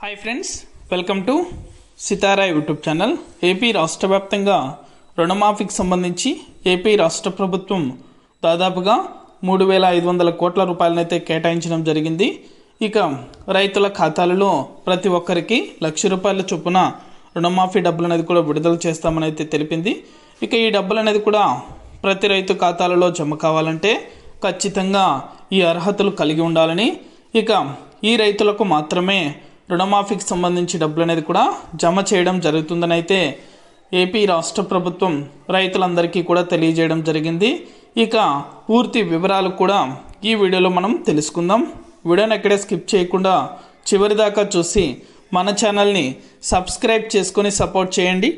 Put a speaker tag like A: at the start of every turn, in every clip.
A: Hi friends welcome to Sitara YouTube channel AP రాష్ట్ర వ్యాప్తంగా రుణమాఫీకి సంబంధించి ఏపీ రాష్ట్ర ప్రభుత్వం దాదాపుగా మూడు వేల ఐదు వందల కోట్ల రూపాయలనైతే కేటాయించడం జరిగింది. ఇక రైతుల ఖాతాలలో ప్రతి ఒక్కరికి లక్ష రూపాయల చొప్పున రుణమాఫీ డబ్బులు అనేది కూడా విడుదల చేస్తామని అయితే తెలిపింది. ఇక ఈ డబ్బులు అనేది కూడా ప్రతి రైతు ఖాతాలలో జమ కావాలంటే ఖచ్చితంగా ఈ అర్హతలు కలిగి ఉండాలని ఇక ఈ రైతులకు మాత్రమే రుణమాఫీకి సంబంధించి డబ్బులు అనేది కూడా జమ చేయడం జరుగుతుందని అయితే ఏపీ రాష్ట్ర ప్రభుత్వం రైతులందరికీ కూడా తెలియజేయడం జరిగింది. ఇక పూర్తి వివరాలు కూడా ఈ వీడియోలో మనం తెలుసుకుందాం. వీడియోని ఎక్కడే స్కిప్ చేయకుండా చివరి దాకా చూసి మన ఛానల్ని సబ్స్క్రైబ్ చేసుకొని సపోర్ట్ చేయండి.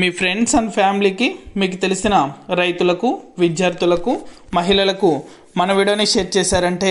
A: మీ ఫ్రెండ్స్ అండ్ ఫ్యామిలీకి మీకు తెలిసిన రైతులకు విద్యార్థులకు మహిళలకు మన వీడియోని షేర్ చేశారంటే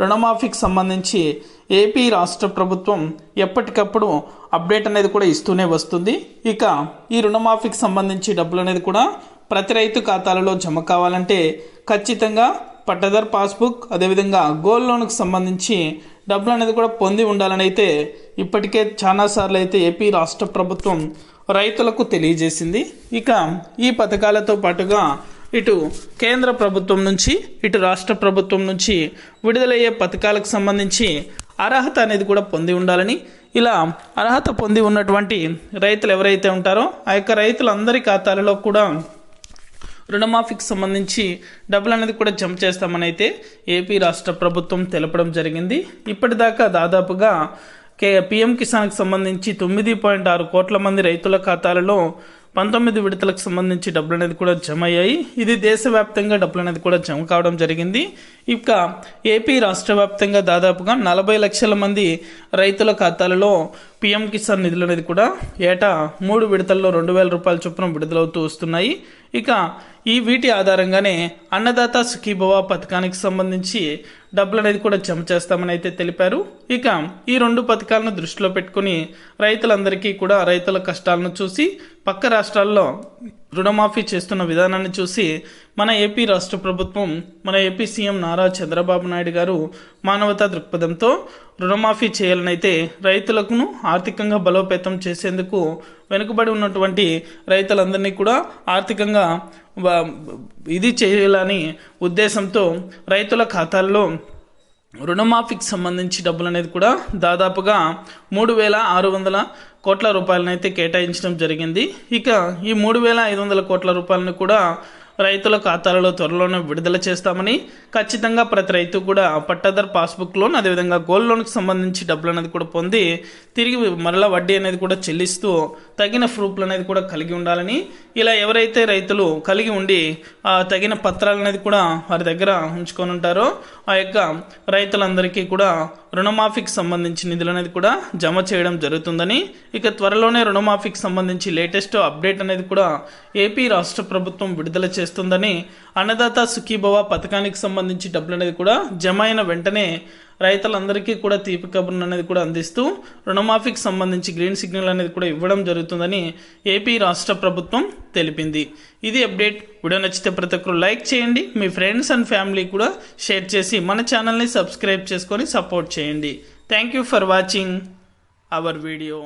A: రుణమాఫీకి సంబంధించి ఏపీ రాష్ట్ర ప్రభుత్వం ఎప్పటికప్పుడు అప్డేట్ అనేది కూడా ఇస్తూనే వస్తుంది. ఇక ఈ రుణమాఫీకి సంబంధించి డబ్బులు అనేది కూడా ప్రతి రైతు ఖాతాలలో జమ కావాలంటే ఖచ్చితంగా పట్టదార్ పాస్బుక్ అదేవిధంగా గోల్డ్ లోన్కి సంబంధించి డబ్బులు అనేది కూడా పొంది ఉండాలని అయితే ఇప్పటికే చాలాసార్లు అయితే ఏపీ రాష్ట్ర ప్రభుత్వం రైతులకు తెలియజేసింది. ఇక ఈ పథకాలతో పాటుగా ఇటు కేంద్ర ప్రభుత్వం నుంచి ఇటు రాష్ట్ర ప్రభుత్వం నుంచి విడుదలయ్యే పథకాలకు సంబంధించి అర్హత అనేది కూడా పొంది ఉండాలని ఇలా అర్హత పొంది ఉన్నటువంటి రైతులు ఎవరైతే ఉంటారో ఆ యొక్క రైతులందరి ఖాతాలలో కూడా రుణమాఫీకి సంబంధించి డబ్బులు అనేది కూడా జమ చేస్తామని అయితే ఏపీ రాష్ట్ర ప్రభుత్వం తెలపడం జరిగింది. ఇప్పటిదాకా దాదాపుగా కే పిఎం కిసాన్కి సంబంధించి తొమ్మిది పాయింట్ ఆరు కోట్ల మంది రైతుల ఖాతాలలో పంతొమ్మిది విడతలకు సంబంధించి డబ్బులు అనేది కూడా జమ అయ్యాయి ఇది దేశవ్యాప్తంగా డబ్బులు అనేది కూడా జమ కావడం జరిగింది. ఇక ఏపీ రాష్ట్ర వ్యాప్తంగా దాదాపుగా నలభై లక్షల మంది రైతుల ఖాతాలలో పిఎం కిసాన్ నిధులు అనేది కూడా ఏటా మూడు విడతల్లో రెండు వేల రూపాయల చొప్పున విడుదలవుతూ వస్తున్నాయి. ఇక ఈ వీటి ఆధారంగానే అన్నదాత సుఖీభవ పథకానికి సంబంధించి డబ్బులు అనేది కూడా జమ చేస్తామని అయితే తెలిపారు. ఇక ఈ రెండు పథకాలను దృష్టిలో పెట్టుకుని రైతులందరికీ కూడా రైతుల కష్టాలను చూసి పక్క రాష్ట్రాల్లో రుణమాఫీ చేస్తున్న విధానాన్ని చూసి మన ఏపీ రాష్ట్ర ప్రభుత్వం మన ఏపీ సీఎం నారా చంద్రబాబు నాయుడు గారు మానవతా దృక్పథంతో రుణమాఫీ చేయాలనైతే రైతులకును ఆర్థికంగా బలోపేతం చేసేందుకు వెనుకబడి ఉన్నటువంటి రైతులందరినీ కూడా ఆర్థికంగా ఇది చేయాలని ఉద్దేశంతో రైతుల ఖాతాల్లో రుణమాఫీకి సంబంధించి డబ్బులు అనేది కూడా దాదాపుగా మూడు వేల ఆరు వందల కోట్ల రూపాయలనైతే కేటాయించడం జరిగింది. ఇక ఈ మూడు వేల ఐదు వందల కోట్ల రూపాయలను కూడా రైతుల ఖాతాలలో త్వరలోనే విడుదల చేస్తామని ఖచ్చితంగా ప్రతి రైతు కూడా పట్టాదార్ పాస్బుక్ లోన్ అదేవిధంగా గోల్డ్ లోన్కి సంబంధించి డబ్బులు అనేది కూడా పొంది తిరిగి మరలా వడ్డీ అనేది కూడా చెల్లిస్తూ తగిన ప్రూఫ్లు అనేది కూడా కలిగి ఉండాలని ఇలా ఎవరైతే రైతులు కలిగి ఉండి ఆ తగిన పత్రాలు అనేది కూడా వారి దగ్గర ఉంచుకొని ఉంటారో ఆ యొక్క రైతులందరికీ కూడా రుణమాఫీకి సంబంధించి నిధులు అనేది కూడా జమ చేయడం జరుగుతుందని ఇక త్వరలోనే రుణమాఫీకి సంబంధించి లేటెస్ట్ అప్డేట్ అనేది కూడా ఏపీ రాష్ట్ర ప్రభుత్వం విడుదల చేస్తుందని అన్నదాత సుఖీభవ పథకానికి సంబంధించి డబ్బులు అనేది కూడా జమ అయిన వెంటనే రైతులందరికీ కూడా తీపి కబుర్ను అనేది కూడా అందిస్తూ రుణమాఫీకి సంబంధించి గ్రీన్ సిగ్నల్ అనేది కూడా ఇవ్వడం జరుగుతుందని ఏపీ రాష్ట్ర ప్రభుత్వం తెలిపింది. ఇది అప్డేట్. వీడియో నచ్చితే ప్రతి ఒక్కరు లైక్ చేయండి. మీ ఫ్రెండ్స్ అండ్ ఫ్యామిలీ కూడా షేర్ చేసి మన ఛానల్ని సబ్స్క్రైబ్ చేసుకొని సపోర్ట్ చేయండి. Thank you for watching our video.